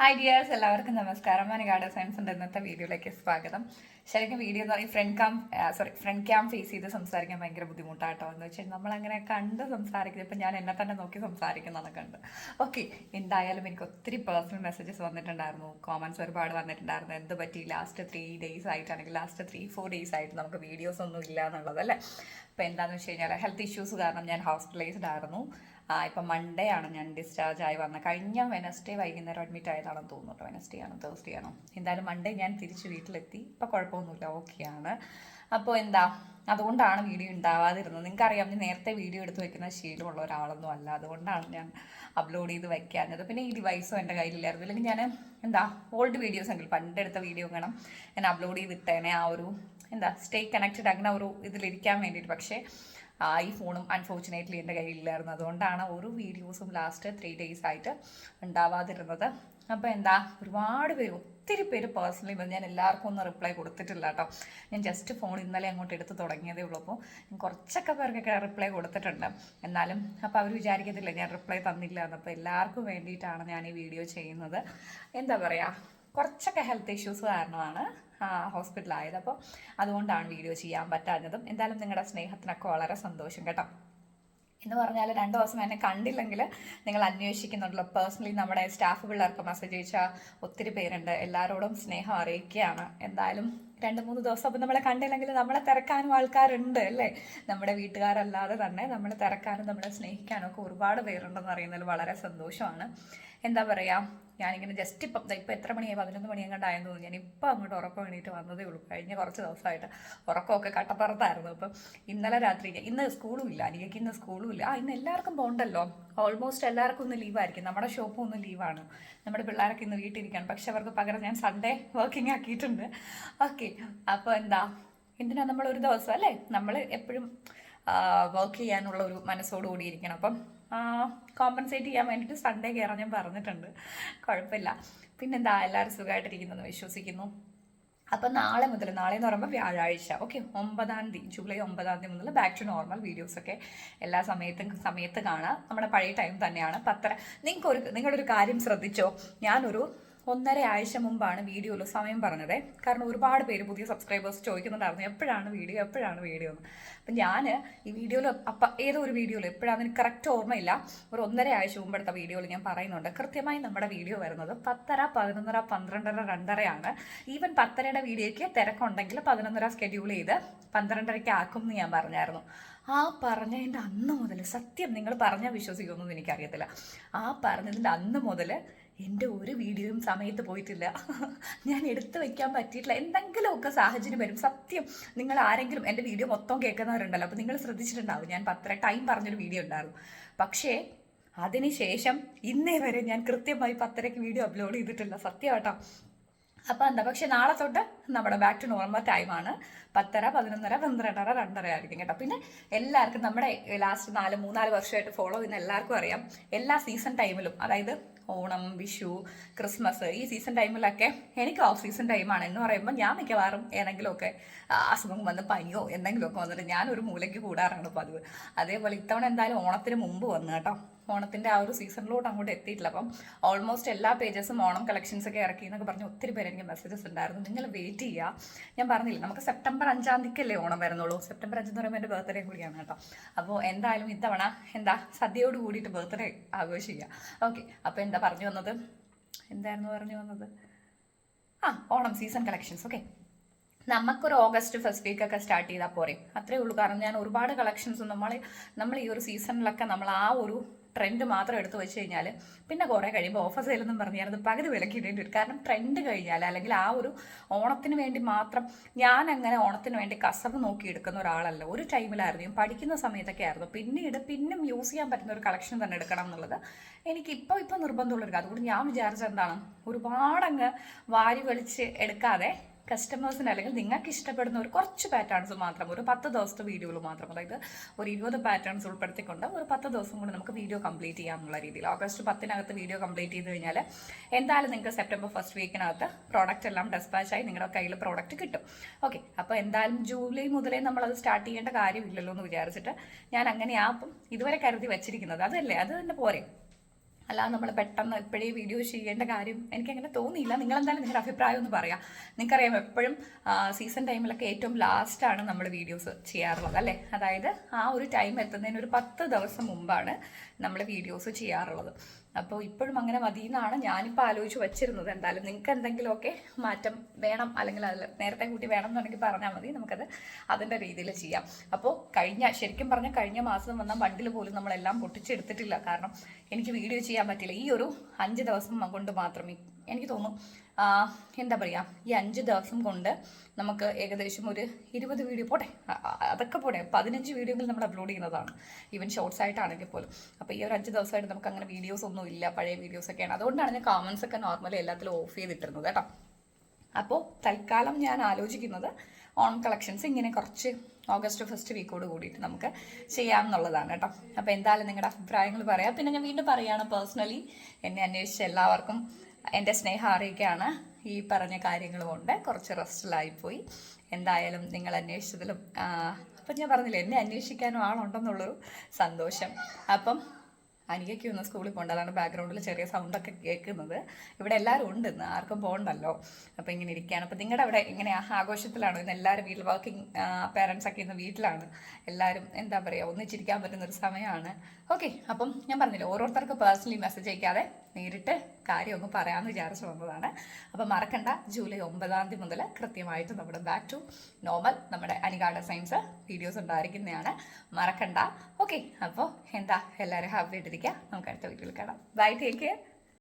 Hi dears എല്ലാവർക്കും നമസ്കാരം. മനകാട് സയൻസിന്റെ ഇന്നത്തെ വീഡിയോയിലേക്ക് സ്വാഗതം. ശരിക്കും വീഡിയോ എന്ന് പറയും front cam sorry front cam face ചെയ്ത് സംസാരിക്കാൻ ഭയങ്കര ബുദ്ധിമുട്ടാട്ടോ. എന്ന് വെച്ചാൽ നമ്മളങ്ങനെ കണ്ട് സംസാരിക്കുന്നത് ഇപ്പം ഞാൻ എന്നെ തന്നെ നോക്കി സംസാരിക്കുന്നതൊക്കെ ഉണ്ട് ഓക്കെ എന്തായാലും എനിക്ക് ഒത്തിരി പേഴ്സണൽ മെസ്സേജസ് വന്നിട്ടുണ്ടായിരുന്നു. കോമൻസ് ഒരുപാട് വന്നിട്ടുണ്ടായിരുന്നു. എന്ത് പറ്റി? ലാസ്റ്റ് ത്രീ ഡേയ്സ് ആയിട്ടാണെങ്കിൽ ലാസ്റ്റ് ത്രീ ഫോർ ഡേയ്സ് ആയിട്ട് നമുക്ക് വീഡിയോസ് ഒന്നും ഇല്ല എന്നുള്ളത് അല്ലേ? അപ്പോൾ എന്താണെന്ന് വെച്ച് കഴിഞ്ഞാൽ ഹെൽത്ത് ഇഷ്യൂസ് കാരണം ഞാൻ ഹോസ്പിറ്റലൈസ്ഡ് ആയിരുന്നു. ഇപ്പം മൺഡേ ആണ് ഞാൻ ഡിസ്ചാർജ് ആയി വന്നത്. കഴിഞ്ഞ വെനസ്ഡേ വൈകുന്നേരം അഡ്മിറ്റ് ആയതാണെന്ന് തോന്നുന്നു വെനസ്ഡേ ആണോ തേഴ്സ്ഡേ ആണോ. എന്തായാലും മൺഡേ ഞാൻ തിരിച്ച് വീട്ടിലെത്തി. ഇപ്പം കുഴപ്പമൊന്നുമില്ല ഓക്കെയാണ് അപ്പോൾ എന്താ അതുകൊണ്ടാണ് വീഡിയോ ഉണ്ടാവാതിരുന്നത്. നിങ്ങൾക്കറിയാം ഞാൻ നേരത്തെ വീഡിയോ എടുത്ത് വെക്കുന്ന ശീലമുള്ള ഒരാളൊന്നും അല്ല. അതുകൊണ്ടാണ് ഞാൻ അപ്ലോഡ് ചെയ്ത് വയ്ക്കാഞ്ഞത് പിന്നെ ഈ ഡിവൈസും എന്റെ കയ്യിലില്ലായിരുന്നു. അല്ലെങ്കിൽ ഞാൻ എന്താ ഓൾഡ് വീഡിയോസ് എങ്കിൽ പണ്ടെടുത്ത വീഡിയോ വേണം ഞാൻ അപ്ലോഡ് ചെയ്തിട്ടേനെ ആ ഒരു എന്താ സ്റ്റേ കണക്റ്റഡ് അങ്ങനെ ഒരു ഇതിലിരിക്കാൻ വേണ്ടിയിട്ട്. പക്ഷേ ഈ ഫോണും അൺഫോർച്ചുനേറ്റ്ലി എന്റെ കയ്യിലില്ലായിരുന്നു. അതുകൊണ്ടാണ് ഒരു വീഡിയോസും ലാസ്റ്റ് ത്രീ ഡേയ്സ് ആയിട്ട് ഉണ്ടാവാതിരുന്നത്. അപ്പോൾ എന്താ ഒരുപാട് പേര് ഒത്തിരി പേര് പേഴ്സണലി വന്ന് ഞാൻ എല്ലാവർക്കും ഒന്നും റിപ്ലൈ കൊടുത്തിട്ടില്ല കേട്ടോ. ഞാൻ ജസ്റ്റ് ഫോൺ ഇന്നലെ അങ്ങോട്ട് എടുത്ത് തുടങ്ങിയതേ ഉള്ളൂ. അപ്പോൾ ഞാൻ കുറച്ചൊക്കെ പേർക്കൊക്കെ റിപ്ലൈ കൊടുത്തിട്ടുണ്ട്. എന്നാലും അപ്പോൾ അവർ വിചാരിക്കത്തില്ല ഞാൻ റിപ്ലൈ തന്നില്ല എന്ന്. അപ്പോൾ എല്ലാവർക്കും വേണ്ടിയിട്ടാണ് ഞാൻ ഈ വീഡിയോ ചെയ്യുന്നത്. എന്താ പറയുക കുറച്ചൊക്കെ ഹെൽത്ത് ഇഷ്യൂസ് കാരണമാണ് ഹോസ്പിറ്റലായത്. അപ്പോൾ അതുകൊണ്ടാണ് വീഡിയോ ചെയ്യാൻ പറ്റാഞ്ഞതും. എന്തായാലും നിങ്ങളുടെ സ്നേഹത്തിനൊക്കെ വളരെ സന്തോഷം കേട്ടോ. എന്ന് പറഞ്ഞാൽ രണ്ട് ദിവസം എന്നെ കണ്ടില്ലെങ്കിൽ നിങ്ങൾ അന്വേഷിക്കുന്നുണ്ടല്ലോ. പേഴ്സണലി നമ്മുടെ സ്റ്റാഫ് പിള്ളേർക്ക് മെസ്സേജ് അയച്ചാൽ ഒത്തിരി പേരുണ്ട്. എല്ലാവരോടും സ്നേഹം അറിയിക്കുകയാണ്. എന്തായാലും രണ്ട് മൂന്ന് ദിവസം അപ്പം നമ്മളെ കണ്ടില്ലെങ്കിൽ നമ്മളെ തിരക്കാനും ആൾക്കാരുണ്ട് അല്ലേ? നമ്മുടെ വീട്ടുകാരല്ലാതെ തന്നെ നമ്മളെ തിരക്കാനും നമ്മളെ സ്നേഹിക്കാനും ഒക്കെ ഒരുപാട് പേരുണ്ടെന്ന് അറിയുന്നതിൽ വളരെ സന്തോഷമാണ്. എന്താ പറയുക ഞാനിങ്ങനെ ജസ്റ്റ് ഇപ്പം ഇപ്പം എത്ര മണിയായി? പതിനൊന്ന് മണി എങ്ങാണ്ടായെന്ന് തോന്നുന്നു. ഞാൻ ഇപ്പം അങ്ങോട്ട് ഉറക്കം വേണ്ടിയിട്ട് വന്നതേ ഉള്ളൂ. കഴിഞ്ഞ കുറച്ച് ദിവസമായിട്ട് ഉറക്കമൊക്കെ കട്ടപ്പുറത്തായിരുന്നു. അപ്പം ഇന്നലെ രാത്രി ഇന്ന് സ്കൂളും ഇല്ല അനിയക്ക് ഇന്ന് സ്കൂളും ഇല്ല. ആ ഇന്ന് എല്ലാവർക്കും പോകണ്ടല്ലോ ഓൾമോസ്റ്റ് എല്ലാവർക്കും ഇന്ന് ലീവായിരിക്കും നമ്മുടെ ഷോപ്പും ഒന്ന് ലീവാണ് നമ്മുടെ പിള്ളേരൊക്കെ ഇന്ന് വീട്ടിലിരിക്കണം പക്ഷെ അവർക്ക് പകരം ഞാൻ സൺഡേ വർക്കിംഗ് ആക്കിയിട്ടുണ്ട്. ഓക്കെ അപ്പോൾ എന്താ? എന്തിനാ നമ്മൾ ഒരു ദിവസം അല്ലേ? നമ്മൾ എപ്പോഴും വർക്ക് ചെയ്യാനുള്ള ഒരു മനസ്സോടുകൂടി ഇരിക്കണം. അപ്പം കോമ്പൻസേറ്റ് ചെയ്യാൻ വേണ്ടിയിട്ട് സൺഡേ കയറാൻ ഞാൻ പറഞ്ഞിട്ടുണ്ട്. കുഴപ്പമില്ല. പിന്നെന്താ? എല്ലാവരും സുഖമായിട്ടിരിക്കുന്നെന്ന് വിശ്വസിക്കുന്നു. അപ്പം നാളെ മുതൽ നാളെ എന്ന് പറയുമ്പോൾ വ്യാഴാഴ്ച ഓക്കെ ഒമ്പതാം തീയതി ജൂലൈ ഒമ്പതാം തീയതി മുതൽ ബാക്ക് ടു നോർമൽ വീഡിയോസൊക്കെ എല്ലാ സമയത്തും സമയത്ത് കാണാം. നമ്മുടെ പഴയ ടൈം തന്നെയാണ്. പത്തര നിങ്ങൾക്കൊരു നിങ്ങളൊരു കാര്യം ശ്രദ്ധിച്ചോ? ഞാനൊരു ഒന്നര ആഴ്ച മുമ്പാണ് വീഡിയോയിൽ സമയം പറഞ്ഞത്. കാരണം ഒരുപാട് പേര് പുതിയ സബ്സ്ക്രൈബേഴ്സ് ചോദിക്കുന്നുണ്ടായിരുന്നു. എപ്പോഴാണ് വീഡിയോ? എപ്പോഴാണ് വീഡിയോ എന്ന്. അപ്പം ഞാൻ ഈ വീഡിയോയിൽ അപ്പം ഏതോ ഒരു വീഡിയോയിൽ എപ്പോഴാണ് എനിക്ക് കറക്റ്റ് ഓർമ്മയില്ല. ഒരു ഒന്നര ആഴ്ച മുമ്പെടുത്ത വീഡിയോയിൽ ഞാൻ പറയുന്നുണ്ട്. കൃത്യമായി നമ്മുടെ വീഡിയോ വരുന്നത് പത്തര പതിനൊന്നര പന്ത്രണ്ടര രണ്ടരയാണ്. ഈവൻ പത്തരയുടെ വീഡിയോയ്ക്ക് തിരക്കുണ്ടെങ്കിൽ പതിനൊന്നര സ്കെഡ്യൂൾ ചെയ്ത് പന്ത്രണ്ടരയ്ക്ക് ആക്കും എന്ന് ഞാൻ പറഞ്ഞായിരുന്നു. ആ പറഞ്ഞതിന്റെ അന്ന് മുതൽ സത്യം നിങ്ങൾ പറഞ്ഞാൽ വിശ്വസിക്കുമെന്നൊന്നും എനിക്കറിയത്തില്ല. ആ പറഞ്ഞതിന്റെ അന്ന് മുതൽ എന്റെ ഒരു വീഡിയോയും സമയത്ത് പോയിട്ടില്ല. ഞാൻ എടുത്തു വെക്കാൻ പറ്റിയിട്ടില്ല. എന്തെങ്കിലുമൊക്കെ സാഹചര്യം വരും. സത്യം നിങ്ങൾ ആരെങ്കിലും എന്റെ വീഡിയോ മൊത്തം കേൾക്കുന്നവരുണ്ടല്ലോ. അപ്പോൾ നിങ്ങൾ ശ്രദ്ധിച്ചിട്ടുണ്ടാവും. ഞാൻ പത്ര ടൈം പറഞ്ഞൊരു വീഡിയോ ഉണ്ടായിരുന്നു. പക്ഷേ അതിനുശേഷം ഇന്നേ വരെ ഞാൻ കൃത്യമായി പത്തരയ്ക്ക് വീഡിയോ അപ്ലോഡ് ചെയ്തിട്ടില്ല. സത്യം കേട്ടോ അപ്പോൾ എന്താ പക്ഷെ നാളെ തൊട്ട് നമ്മുടെ ബാക്ക് ടു നോർമൽ ടൈമാണ് പത്തര പതിനൊന്നര പന്ത്രണ്ടര രണ്ടര ആയിരിക്കും കേട്ടോ. പിന്നെ എല്ലാവർക്കും നമ്മുടെ ലാസ്റ്റ് നാല് മൂന്നാൽ വർഷമായിട്ട് ഫോളോ ചെയ്യുന്ന എല്ലാവർക്കും അറിയാം. എല്ലാ സീസൺ ടൈമിലും അതായത് ഓണം വിഷു ക്രിസ്മസ് ഈ സീസൺ ടൈമിലൊക്കെ എനിക്ക് ഓഫ് സീസൺ ടൈമാണ് എന്ന് പറയുമ്പോൾ ഞാൻ മിക്കവാറും ഏതെങ്കിലുമൊക്കെ അസുഖം വന്ന് പനിയോ എന്തെങ്കിലുമൊക്കെ വന്നിട്ട് ഞാനൊരു മൂലയ്ക്ക് കൂടാറാണ് പതിവ്. അതേപോലെ ഇത്തവണ എന്തായാലും ഓണത്തിന് മുമ്പ് വന്നു കേട്ടോ. ഓണത്തിന്റെ ആ ഒരു സീസണിലോട്ട് അങ്ങോട്ട് എത്തിയിട്ടില്ല. അപ്പം ഓൾമോസ്റ്റ് എല്ലാ പേജസും ഓണം കളക്ഷൻസ് ഒക്കെ ഇറക്കി എന്നൊക്കെ പറഞ്ഞ് ഒത്തിരി പേര് എനിക്ക് മെസ്സേജസ് ഉണ്ടായിരുന്നു. നിങ്ങൾ വെയിറ്റ് ചെയ്യുക. ഞാൻ പറഞ്ഞില്ല നമുക്ക് സെപ്റ്റംബർ അഞ്ചാം തീയതിക്കല്ലേ ഓണം വരുന്നുള്ളൂ. സെപ്റ്റംബർ അഞ്ചെന്ന് പറയുമ്പോൾ എന്റെ ബർത്ത്ഡേ കൂടിയാണ് കേട്ടോ. അപ്പോൾ എന്തായാലും ഇത്തവണ എന്താ സദ്യയോട് കൂടിയിട്ട് ബർത്ത്ഡേ ആഘോഷിക്കുക. ഓക്കെ അപ്പോൾ എന്താ പറഞ്ഞു വന്നത്? എന്തായിരുന്നു പറഞ്ഞു വന്നത്? ആ ഓണം സീസൺ കളക്ഷൻസ് ഓക്കെ നമുക്കൊരു ഓഗസ്റ്റ് ഫസ്റ്റ് വീക്ക് ഒക്കെ സ്റ്റാർട്ട് ചെയ്താൽ പോരെ. അത്രേ ഉള്ളൂ. കാരണം ഞാൻ ഒരുപാട് കളക്ഷൻസ് നമ്മൾ നമ്മൾ ഈ ഒരു സീസണിലൊക്കെ നമ്മൾ ആ ഒരു ട്രെൻഡ് മാത്രം എടുത്തു വെച്ച് കഴിഞ്ഞാൽ പിന്നെ കുറേ കഴിയുമ്പോൾ ഓഫർ സെയിലെന്നും പറഞ്ഞാൽ അത് പകുതി വിലക്ക് ഇടേണ്ടി വരും. കാരണം ട്രെൻഡ് കഴിഞ്ഞാൽ അല്ലെങ്കിൽ ആ ഒരു ഓണത്തിന് വേണ്ടി മാത്രം ഞാൻ അങ്ങനെ ഓണത്തിന് വേണ്ടി കസവ് നോക്കി എടുക്കുന്ന ഒരാളല്ല. ഒരു ടൈമിലായിരുന്നു ഞാൻ പഠിക്കുന്ന സമയത്തൊക്കെ ആയിരുന്നു. പിന്നീട് പിന്നും യൂസ് ചെയ്യാൻ പറ്റുന്ന ഒരു കളക്ഷൻ തന്നെ എടുക്കണം എന്നുള്ളത് എനിക്ക് ഇപ്പോൾ ഇപ്പോൾ നിർബന്ധമുള്ളൊരു അതുകൊണ്ട് ഞാൻ വിചാരിച്ചത് എന്താണ്? ഒരുപാടങ്ങ് വാരി വലിച്ച് എടുക്കാതെ കസ്റ്റമേഴ്സിന് അല്ലെങ്കിൽ നിങ്ങൾക്ക് ഇഷ്ടപ്പെടുന്ന ഒരു കുറച്ച് പാറ്റേൺസ് മാത്രം ഒരു പത്ത് ദിവസത്തെ വീഡിയോകൾ മാത്രം അതായത് ഒരു ഇരുപത് പാറ്റേൺസ് ഉൾപ്പെടുത്തിക്കൊണ്ട് ഒരു പത്ത് ദിവസം കൊണ്ട് നമുക്ക് വീഡിയോ കംപ്ലീറ്റ് ചെയ്യാമെന്നുള്ള രീതിയിൽ. ഓഗസ്റ്റ് പത്തിനകത്ത് വീഡിയോ കംപ്ലീറ്റ് ചെയ്ത് കഴിഞ്ഞാൽ എന്തായാലും നിങ്ങൾക്ക് സെപ്റ്റംബർ ഫസ്റ്റ് വീക്കിനകത്ത് പ്രോഡക്റ്റ് എല്ലാം ഡെസ്പാച്ച് ആയി നിങ്ങളുടെ കയ്യിൽ പ്രോഡക്റ്റ് കിട്ടും. ഓക്കെ അപ്പോൾ എന്തായാലും ജൂലൈ മുതലേ നമ്മൾ അത് സ്റ്റാർട്ട് ചെയ്യേണ്ട കാര്യമില്ലല്ലോ എന്ന് വിചാരിച്ചിട്ട് ഞാൻ അങ്ങനെ ആ അപ്പം ഇതുവരെ കരുതി വെച്ചിരിക്കുന്നത്. അതല്ലേ? അത് തന്നെ പോരെ. അല്ലാതെ നമ്മൾ പെട്ടെന്ന് എപ്പോഴേ വീഡിയോ ചെയ്യേണ്ട കാര്യം എനിക്ക് അങ്ങനെ തോന്നിയില്ല. നിങ്ങളെന്തായാലും നിങ്ങളുടെ അഭിപ്രായം ഒന്ന് പറയാം. നിങ്ങൾക്കറിയാം എപ്പോഴും സീസൺ ടൈമിലൊക്കെ ഏറ്റവും ലാസ്റ്റാണ് നമ്മൾ വീഡിയോസ് ചെയ്യാറുള്ളത് അല്ലേ? അതായത് ആ ഒരു ടൈം എത്തുന്നതിന് ഒരു പത്ത് ദിവസം മുമ്പാണ് നമ്മൾ വീഡിയോസ് ചെയ്യാറുള്ളത്. അപ്പോൾ ഇപ്പോഴും അങ്ങനെ മതി എന്നാണ് ഞാനിപ്പോൾ ആലോചിച്ച് വെച്ചിരുന്നത്. എന്തായാലും നിങ്ങൾക്ക് എന്തെങ്കിലുമൊക്കെ മാറ്റം വേണം അല്ലെങ്കിൽ അതിൽ നേരത്തെ കൂട്ടി വേണം എന്നുണ്ടെങ്കിൽ പറഞ്ഞാൽ മതി. നമുക്കത് അതിന്റെ രീതിയിൽ ചെയ്യാം. അപ്പോൾ കഴിഞ്ഞ ശരിക്കും പറഞ്ഞാൽ കഴിഞ്ഞ മാസം വന്ന ബണ്ടിൽ പോലും നമ്മളെല്ലാം പൊട്ടിച്ചെടുത്തിട്ടില്ല. കാരണം എനിക്ക് വീഡിയോ ചെയ്യാൻ പറ്റില്ല. ഈ ഒരു അഞ്ച് ദിവസം കൊണ്ട് മാത്രമേ എനിക്ക് തോന്നും എന്താ പറയുക ഈ അഞ്ച് ദിവസം കൊണ്ട് നമുക്ക് ഏകദേശം ഒരു ഇരുപത് വീഡിയോ പോട്ടെ അതൊക്കെ പോട്ടെ പതിനഞ്ച് വീഡിയോകൾ നമ്മൾ അപ്ലോഡ് ചെയ്യുന്നതാണ് ഈവൻ ഷോർട്സ് ആയിട്ടാണെങ്കിൽ പോലും. അപ്പോൾ ഈ ഒരു അഞ്ച് ദിവസമായിട്ട് നമുക്ക് അങ്ങനെ വീഡിയോസ് ഒന്നും ഇല്ല പഴയ വീഡിയോസ് ഒക്കെയാണ്. അതുകൊണ്ടാണ് ഞാൻ കമൻസ് ഒക്കെ നോർമലി എല്ലാത്തിലും ഓഫ് ചെയ്തിട്ടിരുന്നത് കേട്ടോ. അപ്പോൾ തൽക്കാലം ഞാൻ ആലോചിക്കുന്നത് ഓൺ കളക്ഷൻസ് ഇങ്ങനെ കുറച്ച് ഓഗസ്റ്റ് ഫസ്റ്റ് വീക്കോട് കൂടിയിട്ട് നമുക്ക് ചെയ്യാമെന്നുള്ളതാണ് കേട്ടോ. അപ്പോൾ എന്തായാലും നിങ്ങളുടെ അഭിപ്രായങ്ങൾ പറയാം. പിന്നെ ഞാൻ വീണ്ടും പറയുകയാണ് പേഴ്സണലി എന്നെ അന്വേഷിച്ച എല്ലാവർക്കും എന്റെ സ്നേഹം ഈ പറഞ്ഞ കാര്യങ്ങളും ഉണ്ട് കുറച്ച് റെസ്റ്റിലായിപ്പോയി. എന്തായാലും നിങ്ങൾ അന്വേഷിച്ചതിലും അപ്പം ഞാൻ പറഞ്ഞില്ലേ എന്നെ അന്വേഷിക്കാനും ആളുണ്ടെന്നുള്ളൊരു സന്തോഷം. അപ്പം അനികയ്ക്ക് ഒന്ന് സ്കൂളിൽ പോകേണ്ട ബാക്ക്ഗ്രൗണ്ടിൽ ചെറിയ സൗണ്ടൊക്കെ കേൾക്കുന്നത്. ഇവിടെ എല്ലാവരും ഉണ്ട് ഇന്ന് ആർക്കും പോകണ്ടല്ലോ. അപ്പോൾ ഇങ്ങനെ ഇരിക്കുകയാണ് അപ്പോൾ നിങ്ങളുടെ അവിടെ ഇങ്ങനെ ആഘോഷത്തിലാണോ? ഇന്ന് എല്ലാവരും വീട്ടിൽ വർക്കിംഗ് പേരൻസ് ഒക്കെ ഇന്ന് വീട്ടിലാണ്. എല്ലാവരും എന്താ പറയുക ഒന്നിച്ചിരിക്കാൻ പറ്റുന്ന ഒരു സമയമാണ് ഓക്കെ അപ്പം ഞാൻ പറഞ്ഞില്ല ഓരോരുത്തർക്ക് പേഴ്സണലി മെസ്സേജ് അയക്കാതെ നേരിട്ട് കാര്യം ഒന്ന് പറയാമെന്ന് വിചാരിച്ചു വന്നതാണ്. അപ്പം മറക്കണ്ട ജൂലൈ ഒമ്പതാം തീയതി മുതൽ കൃത്യമായിട്ട് നമ്മുടെ ബാക്ക് ടു നോർമൽ നമ്മുടെ അനികാട സയൻസ് വീഡിയോസ് ഉണ്ടായിരിക്കുന്നതാണ്. മറക്കണ്ട. ഓക്കെ അപ്പോൾ എന്താ? എല്ലാവരും ഹാപ്പി ആയിട്ടിരിക്കുക നമുക്ക് അടുത്ത വീട്ടിൽ കാണാം. Bye take care